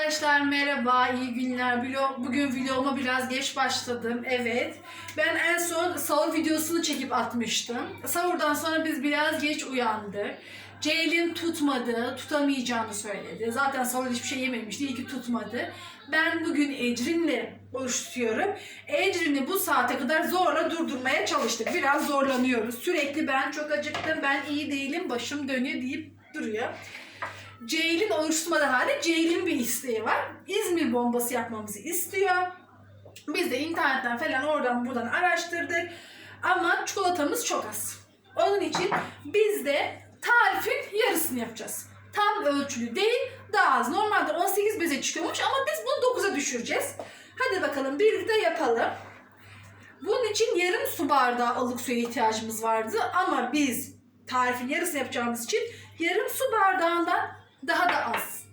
Arkadaşlar merhaba, iyi günler. Bugün vloguma biraz geç başladım. Evet. Ben en son sahur videosunu çekip atmıştım. Sahurdan sonra biz biraz geç uyandık. Ceylin tutmadı, tutamayacağını söyledi. Zaten sahurda hiçbir şey yememişti, iyi ki tutmadı. Ben bugün Ecrin'le oruç tutuyorum. Ecrin'i bu saate kadar zorla durdurmaya çalıştık. Biraz zorlanıyoruz. Sürekli ben çok acıktım, ben iyi değilim, başım dönüyor deyip duruyor. Ceylin tutmadığı halde Ceylin bir isteği var. İzmir bombası yapmamızı istiyor. Biz de internetten falan oradan buradan araştırdık. Ama çikolatamız çok az. Onun için biz de tarifin yarısını yapacağız. Tam ölçülü değil, daha az. Normalde 18 beze çıkıyormuş ama biz bunu 9'a düşüreceğiz. Hadi bakalım birlikte yapalım. Bunun için yarım su bardağı ılık suya ihtiyacımız vardı ama biz tarifin yarısını yapacağımız için yarım su bardağından daha da az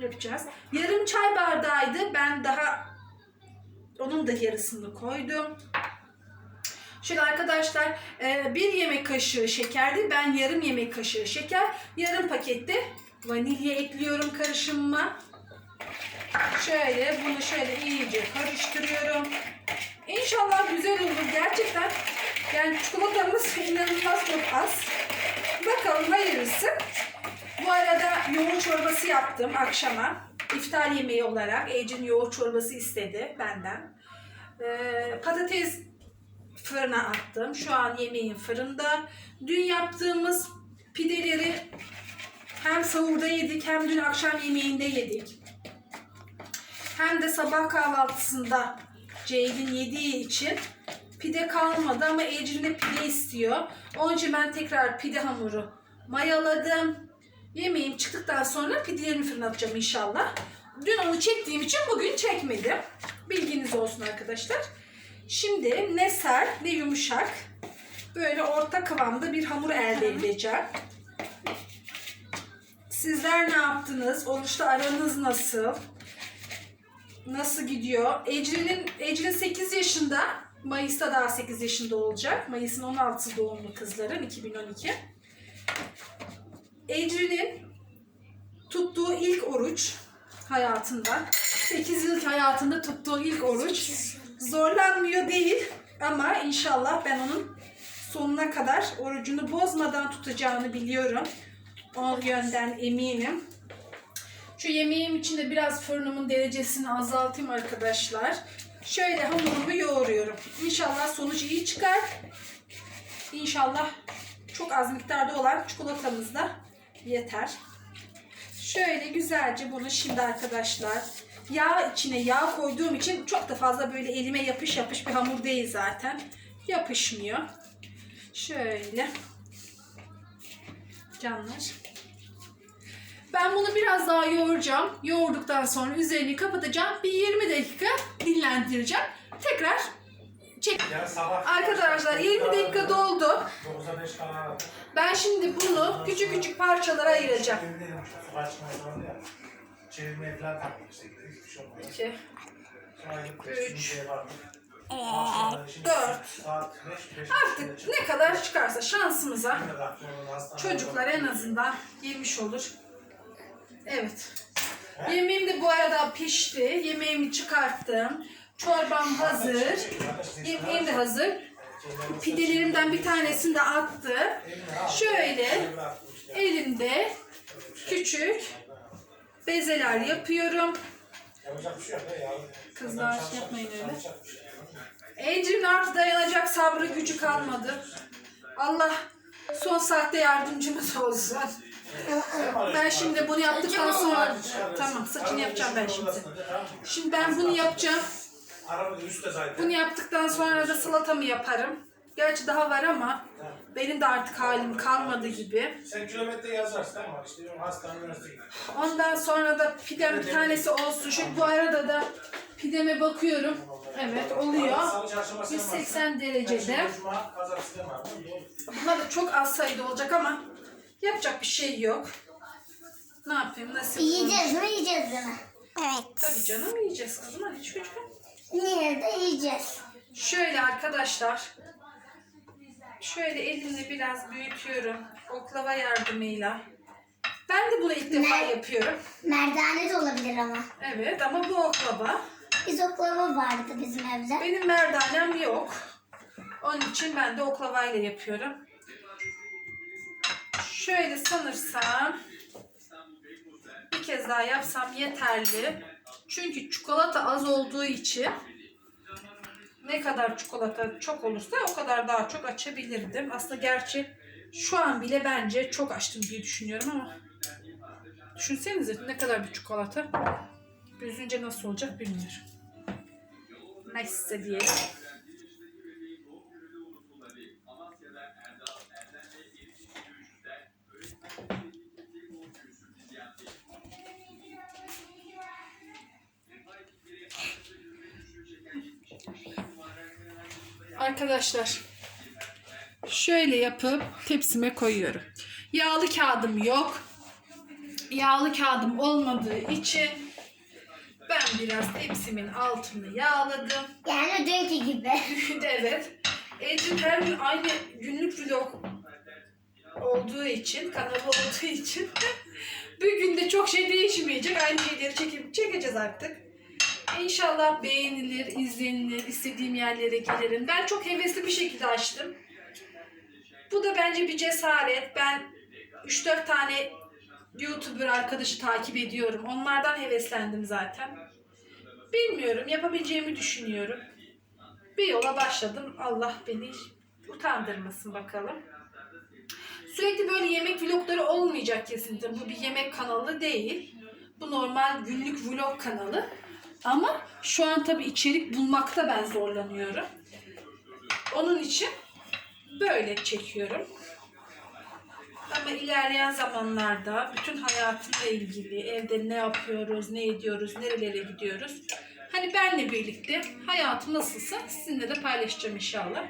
yapacağız. Yarım çay bardağıydı. Ben daha onun da yarısını koydum. Şöyle arkadaşlar e, bir yemek kaşığı şekerdi. Ben yarım yemek kaşığı şeker, yarım pakette vanilya ekliyorum karışımıma. Şöyle bunu şöyle iyice karıştırıyorum. İnşallah güzel olur gerçekten. Yani çikolatamız inanılmaz çok az. Bakalım hayırlısı. Bu arada yoğurt çorbası yaptım akşama. İftar yemeği olarak Ecin yoğurt çorbası istedi benden. Ee, patates fırına attım. Şu an yemeğim fırında. Dün yaptığımız pideleri hem sahurda yedik hem dün akşam yemeğinde yedik. Hem de sabah kahvaltısında Ceylin yediği için pide kalmadı ama Ecrin de pide istiyor. Onun için ben tekrar pide hamuru mayaladım. Yemeğim çıktıktan sonra pidelerimi fırına atacağım inşallah. Dün onu çektiğim için bugün çekmedim. Bilginiz olsun arkadaşlar. Şimdi ne sert ne yumuşak böyle orta kıvamda bir hamur elde edeceğim. Sizler ne yaptınız? Oruçta aranız nasıl? Nasıl gidiyor? Ecrin'in Ecrin 8 yaşında. Mayıs'ta daha 8 yaşında olacak. Mayıs'ın 16 doğumlu kızların 2012. Ecrin'in tuttuğu ilk oruç hayatında. 8 yıl hayatında tuttuğu ilk oruç. Zorlanmıyor değil ama inşallah ben onun sonuna kadar orucunu bozmadan tutacağını biliyorum. O yönden eminim. Şu yemeğim için de biraz fırınımın derecesini azaltayım arkadaşlar. Şöyle hamurumu yoğuruyorum. İnşallah sonuç iyi çıkar. İnşallah çok az miktarda olan çikolatamız da yeter. Şöyle güzelce bunu şimdi arkadaşlar yağ içine yağ koyduğum için çok da fazla böyle elime yapış yapış bir hamur değil zaten. Yapışmıyor. Şöyle. Canlar. Ben bunu biraz daha yoğuracağım. Yoğurduktan sonra üzerini kapatacağım. Bir 20 dakika dinlendireceğim. Tekrar çek. Arkadaşlar 20 dakika doldu. 9'a 5 kala aradı. Ben şimdi bunu küçük küçük parçalara ayıracağım. Çevirmeye falan takmış işte. Hiçbir şey olmadı. 2, Sonra ayıp Üç. bir şey vardı. Akşamları şimdi dört. Saat 5, 5 Artık ne kadar çıkarsa şansımıza çocuklar en azından yemiş olur. Evet. Yemeğim de bu arada pişti. Yemeğimi çıkarttım. Çorbam hazır. Yemeğim de hazır. Pidelerimden bir tanesini de attı. Şöyle elimde küçük bezeler yapıyorum. Kızlar yapmayın öyle. Ecrin artık dayanacak sabrı gücü kalmadı. Allah son saatte yardımcımız olsun. Ben şimdi bunu yaptıktan sonra tamam saçını yapacağım ben şimdi. Şimdi ben bunu yapacağım. Araba üstte zaten. Bunu yaptıktan sonra da salatamı yaparım. Gerçi daha var ama benim de artık halim kalmadı gibi. Sen kilometre yazarsın tamam işte hastane üniversite gibi. Ondan sonra da pidem bir tanesi olsun. Şu bu arada da pideme bakıyorum. Evet oluyor. Salı çarşamba sen varsın. 180 derecede. Cuma, pazar. Bunlar da çok az sayıda olacak ama yapacak bir şey yok. Ne yapayım nasıl? Yiyeceğiz mi yiyeceğiz mi? Evet. Tabii canım yiyeceğiz kızım hadi güç Yine de yiyeceğiz. Şöyle arkadaşlar. Şöyle elimle biraz büyütüyorum. Oklava yardımıyla. Ben de bunu ilk defa Ne? yapıyorum. Merdane de olabilir ama. Evet ama bu oklava. Biz oklava vardı bizim evde. Benim merdanem yok. Onun için ben de oklavayla yapıyorum. Şöyle sanırsam bir kez daha yapsam yeterli. Çünkü çikolata az olduğu için ne kadar çikolata çok olursa o kadar daha çok açabilirdim. Aslında gerçi şu an bile bence çok açtım diye düşünüyorum ama düşünsenize ne kadar bir çikolata. Büzünce nasıl olacak bilmiyorum. Neyse diyelim. Arkadaşlar şöyle yapıp tepsime koyuyorum. Yağlı kağıdım yok. Yağlı kağıdım olmadığı için ben biraz tepsimin altını yağladım. Yani dünkü gibi. evet. Ecin her gün aynı günlük vlog olduğu için, kanalı olduğu için bir günde çok şey değişmeyecek. Aynı şeyleri çekip çekeceğiz artık. İnşallah beğenilir, izlenilir, istediğim yerlere gelirim. Ben çok hevesli bir şekilde açtım. Bu da bence bir cesaret. Ben 3-4 tane YouTuber arkadaşı takip ediyorum. Onlardan heveslendim zaten. Bilmiyorum, yapabileceğimi düşünüyorum. Bir yola başladım. Allah beni utandırmasın bakalım. Sürekli böyle yemek vlogları olmayacak kesinlikle. Bu bir yemek kanalı değil. Bu normal günlük vlog kanalı. Ama şu an tabii içerik bulmakta ben zorlanıyorum. Onun için böyle çekiyorum. Ama ilerleyen zamanlarda bütün hayatımla ilgili evde ne yapıyoruz, ne ediyoruz, nerelere gidiyoruz. Hani benle birlikte hayatım nasılsa sizinle de paylaşacağım inşallah.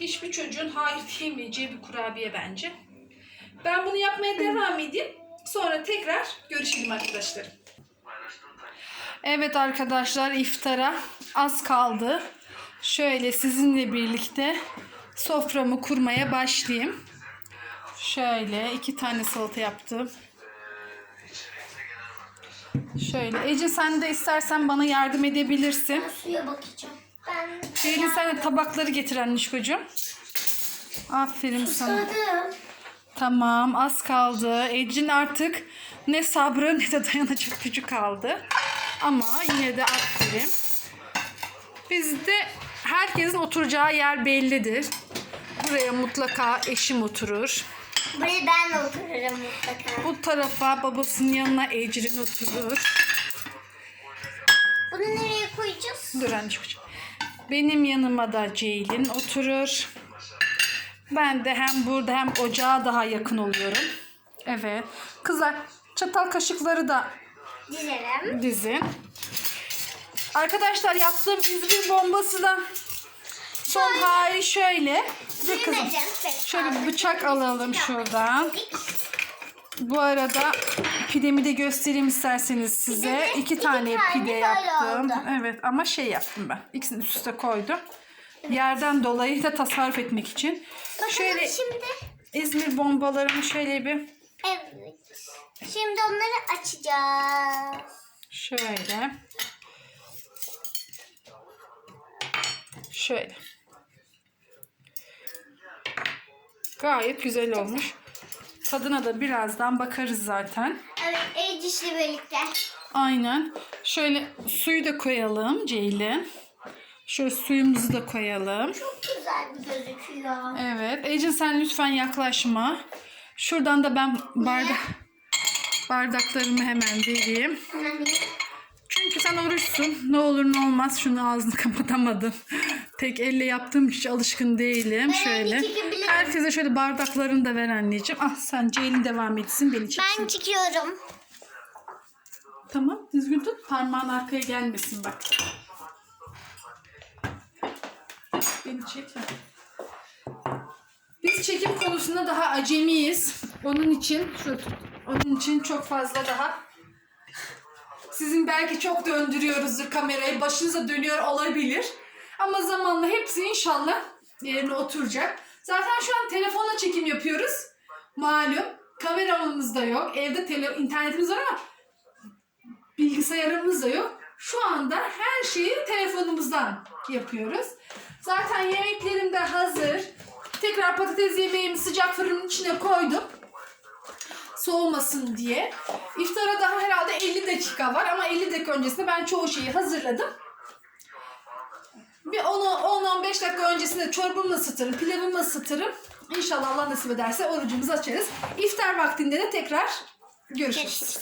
Hiçbir çocuğun hayır diyemeyeceği bir kurabiye bence. Ben bunu yapmaya devam edeyim. Sonra tekrar görüşelim arkadaşlar. Evet arkadaşlar iftara az kaldı. Şöyle sizinle birlikte soframı kurmaya başlayayım. Şöyle iki tane salata yaptım. Şöyle Ece sen de istersen bana yardım edebilirsin. Ben suya bakacağım. Ben Ceylin sen de tabakları getir annişkocuğum. Aferin sana. susadım. Tamam az kaldı. Ecin artık ne sabrı ne de dayanacak gücü kaldı. Ama yine de aferin. Bizde herkesin oturacağı yer bellidir. Buraya mutlaka eşim oturur. Buraya ben otururum mutlaka. Bu tarafa babasının yanına Ecrin oturur. Bunu nereye koyacağız? Dur anneciğim. Benim yanıma da Ceylin oturur. Ben de hem burada hem ocağa daha yakın oluyorum. Evet. Kızlar çatal kaşıkları da Dizelim. dizin. Arkadaşlar yaptığım İzmir bombası da son hali şöyle. Dur kızım. Şöyle bir bıçak alalım şuradan. Bu arada pidemi de göstereyim isterseniz size. Pide de İki iki tane tane pide yaptım. oldu. Evet ama şey yaptım ben. İkisini üst üste koydum. Yerden dolayı da tasarruf etmek için. Bakalım Şöyle şimdi. İzmir bombalarımı şöyle bir Evet. Şimdi onları açacağız. şöyle şöyle gayet güzel olmuş. Tadına da birazdan bakarız zaten. Evet, Eciş'le birlikte. Aynen. Şöyle suyu da koyalım Ceylin. Şöyle suyumuzu da koyalım. Çok güzel gözüküyor. Evet. Ecin sen lütfen yaklaşma. Şuradan da ben bardak bardaklarımı hemen vereyim. Çünkü sen oruçsun. Ne olur ne olmaz şunu ağzını kapatamadım. Tek elle yaptığım hiç alışkın değilim. Ben şöyle. Herkese şöyle bardaklarını da ver anneciğim. Ah sen Ceylin devam etsin beni çek. ben çıkıyorum. Tamam düzgün tut. Parmağın arkaya gelmesin bak. Beni çek. Biz çekim konusunda daha acemiyiz. Onun için şu onun için çok fazla daha sizin belki çok döndürüyoruzdur kamerayı. Başınıza dönüyor olabilir. Ama zamanla hepsi inşallah yerine oturacak. Zaten şu an telefonla çekim yapıyoruz. Malum. Kameramız da yok. Evde tele internetimiz var ama bilgisayarımız da yok. Şu anda her şeyi telefonumuzdan yapıyoruz. Zaten yemeklerim de hazır. Tekrar patates yemeğimi sıcak fırının içine koydum. Soğumasın diye. İftara daha herhalde 50 dakika var ama 50 dakika öncesinde ben çoğu şeyi hazırladım. Bir 10-15 dakika öncesinde çorbamı ısıtırım, pilavımı ısıtırım. İnşallah Allah nasip ederse orucumuzu açarız. İftar vaktinde de tekrar görüşürüz.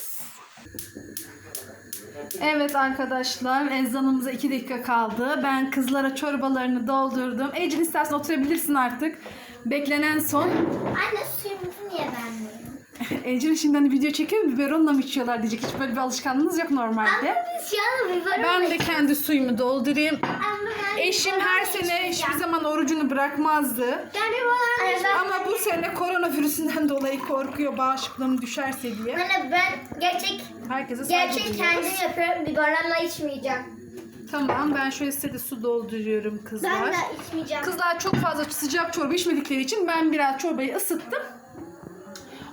Evet arkadaşlar ezanımıza 2 dakika kaldı. Ben kızlara çorbalarını doldurdum. Ecin istersen oturabilirsin artık. Beklenen son. Anne suyumuzu niye vermiyorsun? Ecin şimdi hani video çekiyor? Biberonla mı içiyorlar diyecek. Hiç böyle bir alışkanlığınız yok normalde. Anne biz yanı biberon Ben de kendi suyumu doldurayım. Anne ben Eşim biberon her sene hiçbir içmeyeceğim. zaman orucunu bırakmazdı. Ben biberon. Ama bu sene koronavirüsünden dolayı korkuyor bağışıklığım düşerse diye. Anne ben gerçek Herkese saygı gerçek duyuyoruz. kendim yapıyorum. Biberonla içmeyeceğim. Tamam ben şöyle size de su dolduruyorum kızlar. Ben de içmeyeceğim. Kızlar çok fazla sıcak çorba içmedikleri için ben biraz çorbayı ısıttım.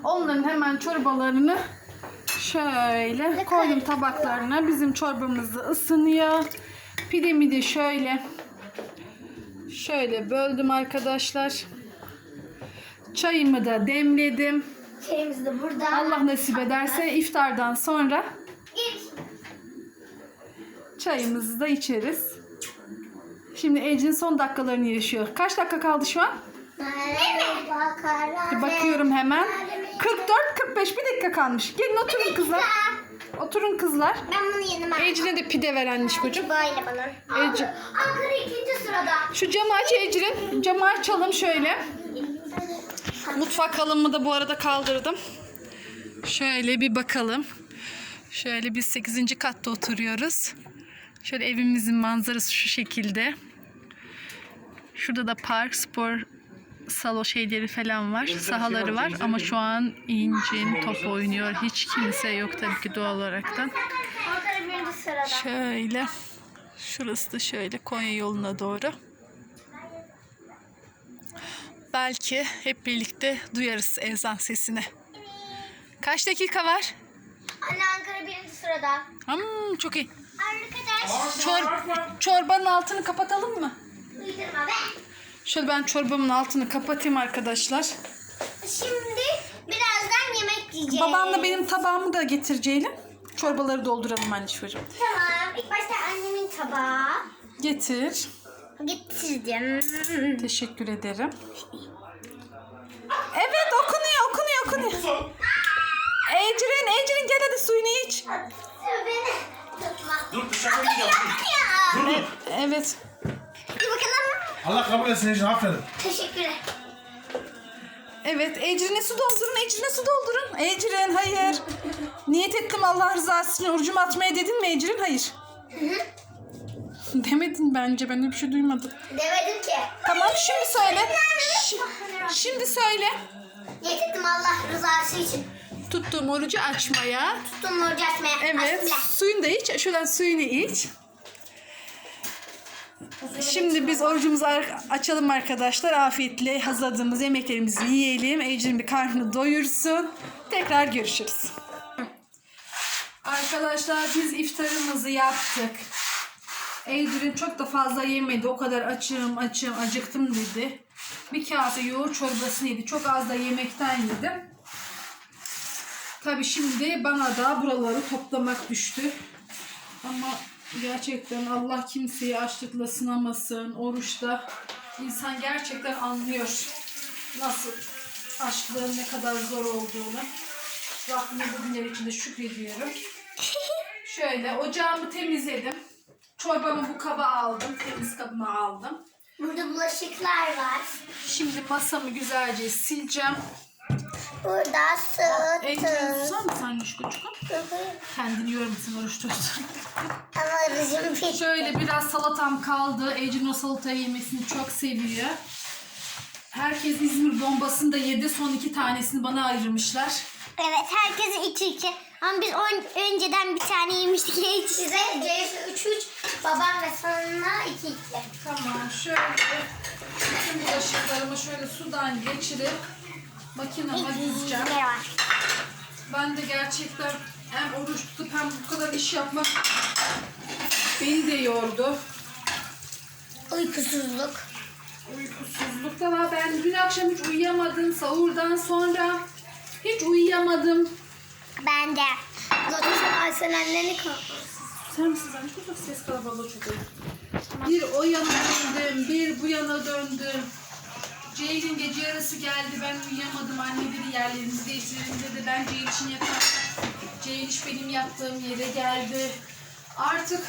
Onların hemen çorbalarını şöyle koydum tabaklarına. Bizim çorbamız da ısınıyor. Pidemi de şöyle şöyle böldüm arkadaşlar. Çayımı da demledim. Şeyimiz de burada. Allah nasip ederse iftardan sonra çayımızı da içeriz. Şimdi Ecin son dakikalarını yaşıyor. Kaç dakika kaldı şu an? Bir bakıyorum hemen. 44-45 bir dakika kalmış. Gelin oturun kızlar. Oturun kızlar. Ben bunu anne. Ecrin'e de pide ver annişkocuğum. Böyle bana. Ece. Ankara ikinci sırada. Şu camı aç Ecrin. Camı açalım şöyle. Mutfak halımı da bu arada kaldırdım. Şöyle bir bakalım. Şöyle biz 8. katta oturuyoruz. Şöyle evimizin manzarası şu şekilde. Şurada da park, spor salo şeyleri falan var. Sahaları var ama şu an incin top oynuyor. Hiç kimse yok tabii ki doğal olaraktan. Ankara birinci sırada. Şöyle. Şurası da şöyle Konya yoluna doğru. Belki hep birlikte duyarız ezan sesini. Kaç dakika var? Anne Ankara birinci sırada. Hmm, çok iyi. Arkadaş. Çor- çorbanın altını kapatalım mı? Uydurma be. Şöyle ben çorbamın altını kapatayım arkadaşlar. Şimdi birazdan yemek yiyeceğiz. Babanla benim tabağımı da getireceğim. Çorbaları dolduralım anneciğim. Tamam. İlk başta annemin tabağı. Getir. Getirdim. Teşekkür ederim. Evet okunuyor okunuyor okunuyor. Ecrin Ecrin gel hadi suyunu iç. Beni tutma. Dur dışarı gideceğim. Ya. Dur dur. Evet. Allah kabul etsin Ecin aferin. Teşekkürler. Evet Ecrin'e su doldurun Ecrin'e su doldurun. Ecrin hayır. Niyet ettim Allah rızası için orucumu atmaya dedin mi Ecrin? Hayır. Demedin bence ben öyle bir şey duymadım. Demedim ki. Tamam şimdi söyle. Şi- şimdi söyle. Niyet ettim Allah rızası için. Tuttuğum orucu açmaya. Tuttum orucu açmaya. Evet. Açtım bile. Suyunu da iç. Şuradan suyunu iç. Şimdi biz orucumuzu açalım arkadaşlar. Afiyetle hazırladığımız yemeklerimizi yiyelim. Ecrin bir karnını doyursun. Tekrar görüşürüz. Arkadaşlar biz iftarımızı yaptık. Ecrin çok da fazla yemedi. O kadar açım açım acıktım dedi. Bir kase yoğurt çorbasını yedi. Çok az da yemekten yedim. Tabii şimdi bana da buraları toplamak düştü. Ama gerçekten Allah kimseyi açlıkla sınamasın. Oruçta insan gerçekten anlıyor nasıl açlığın ne kadar zor olduğunu. Rabbime bugünler için de şükrediyorum. Şöyle ocağımı temizledim. Çorbamı bu kaba aldım. Temiz kabıma aldım. Burada bulaşıklar var. Şimdi masamı güzelce sileceğim. Burada Ecrin süt. susar mısın annişkoçukum? Kendini yormasın oruç tutsun. Ama rejim bitti. Şöyle biraz salatam kaldı. Ecin o salatayı yemesini çok seviyor. Herkes İzmir bombasını da yedi. Son iki tanesini bana ayırmışlar. Evet herkesin iki iki. Ama biz on, önceden bir tane yemiştik. Size Ceyhun'a üç üç. Babam ve sana iki iki. Tamam şöyle bütün bulaşıklarımı şöyle sudan geçirip makineme düzeceğim. Ben de gerçekten hem oruç tutup hem bu kadar iş yapmak beni de yordu. Uykusuzluk. Uykusuzluk da var. Ben dün akşam hiç uyuyamadım. Sahurdan sonra hiç uyuyamadım. Ben de. Zaten sen Aysen anneni Sen misin sen? Çok ses kalabalığı çok. Bir o yana döndüm, bir bu yana döndüm. Ceylin gece yarısı geldi, ben uyuyamadım. Anne dedi yerlerimizi değiştirelim dedi. Ben Ceylin için yatar. Ceyliş benim yattığım yere geldi. Artık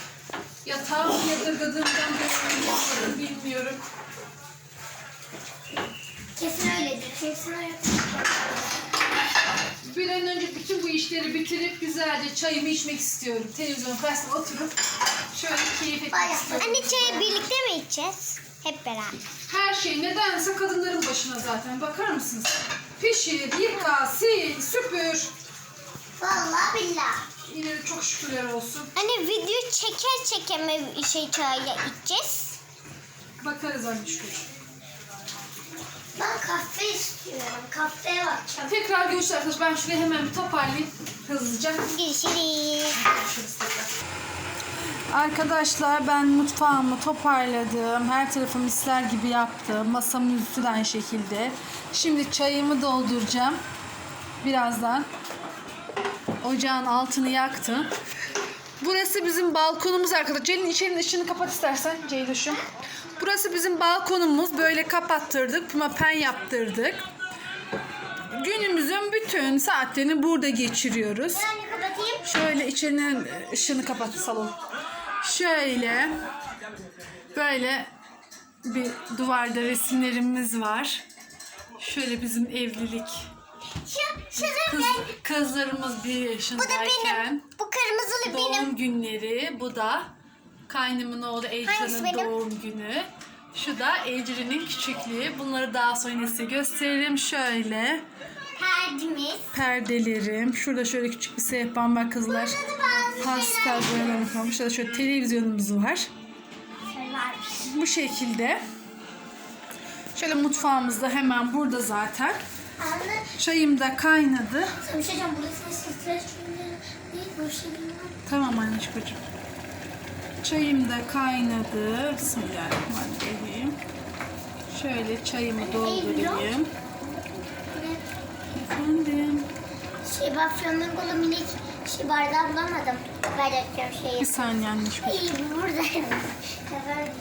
yatağım yadırgadığımdan böyle uyuyamadım, bilmiyorum. Kesin öyledir. Kesin öyledir. Bir an önce bütün bu işleri bitirip güzelce çayımı içmek istiyorum. Televizyon karşısında oturup şöyle keyif etmek istiyorum. Anne çayı birlikte mi içeceğiz? Hep beraber. Her şey nedense kadınların başına zaten. Bakar mısınız? Pişir, yıka, sil, süpür. Vallahi billah. Yine de çok şükürler olsun. Anne video çeker çekeme şey çayla içeceğiz. Bakarız anne şükür. Ben kahve istiyorum. Kahveye bakacağım. Tekrar görüşürüz arkadaşlar. Ben şurayı hemen bir toparlayayım hızlıca. Görüşürüz. Görüşürüz tekrar. Arkadaşlar ben mutfağımı toparladım. Her tarafı misler gibi yaptım. Masamın üstü de aynı şekilde. Şimdi çayımı dolduracağım. Birazdan. Ocağın altını yaktım. Burası bizim balkonumuz arkadaşlar. Celin içerinin ışığını kapat istersen Ceyluş'um. Burası bizim balkonumuz. Böyle kapattırdık. Pimapen yaptırdık. Günümüzün bütün saatlerini burada geçiriyoruz. Kapatayım. Şöyle içerinin ışığını kapat salon. Şöyle böyle bir duvarda resimlerimiz var. Şöyle bizim evlilik. Şu, şu Kız, kızlarımız bir Bu da yaşındayken benim. Bu kırmızılı benim. doğum günleri. Bu da kaynımın oğlu Ecrin'in doğum günü. Şu da Ecrin'in küçüklüğü. Bunları daha sonra size gösteririm. Şöyle Perdimiz. perdelerim. Şurada şöyle küçük bir sehpam var kızlar. Pastel boyalarım kalmış. Şurada şöyle televizyonumuz var. Bu şekilde. Şöyle mutfağımız da hemen burada zaten. Anne Çayım da kaynadı. bir şey diyeceğim. Burası stres değil. Boş. Tamam anneciğim. Çayım da kaynadı. Bismillahirrahmanirrahim. Şöyle çayımı doldurayım. Efendim. Şey bafyonun kolu minik şey bardağı bulamadım. Bardakçım Bir şeyi. saniye anneciğim. İyi buradayım. Evet.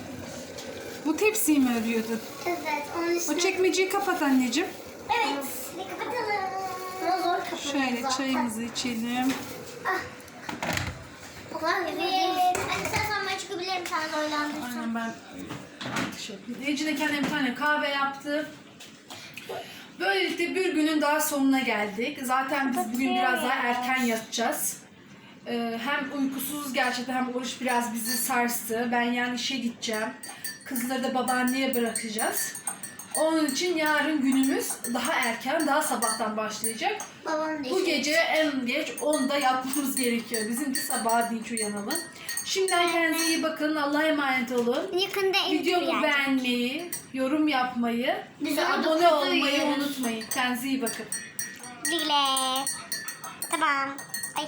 Bu tepsiyi mi arıyordun? Evet. Onun O üstüne. çekmeceyi kapat anneciğim. Evet. Bir kapatalım. Ama zor kapatalım Şöyle zaten. çayımızı içelim. Ah. Ulan evet. Anne sen sonra çıkabilirim sen oylandırsan. Aynen ben şey. Ece de kendine bir tane kahve yaptı. Böylelikle bir günün daha sonuna geldik. Zaten biz bugün biraz daha erken yatacağız. Ee, hem uykusuz gerçekten hem oruç biraz bizi sarstı. Ben yani işe gideceğim. Kızları da babaanneye bırakacağız. Onun için yarın günümüz daha erken, daha sabahtan başlayacak. Babam da Bu gece en geç 10'da yapmamız gerekiyor. Bizim de sabaha dinç uyanalım. Şimdiden kendinize iyi bakın. Allah'a emanet olun. Yakında ev Videomu beğenmeyi, yorum yapmayı Biz ve abone olmayı yiyoruz. unutmayın. Kendinize iyi bakın. Dile. Tamam. Ay.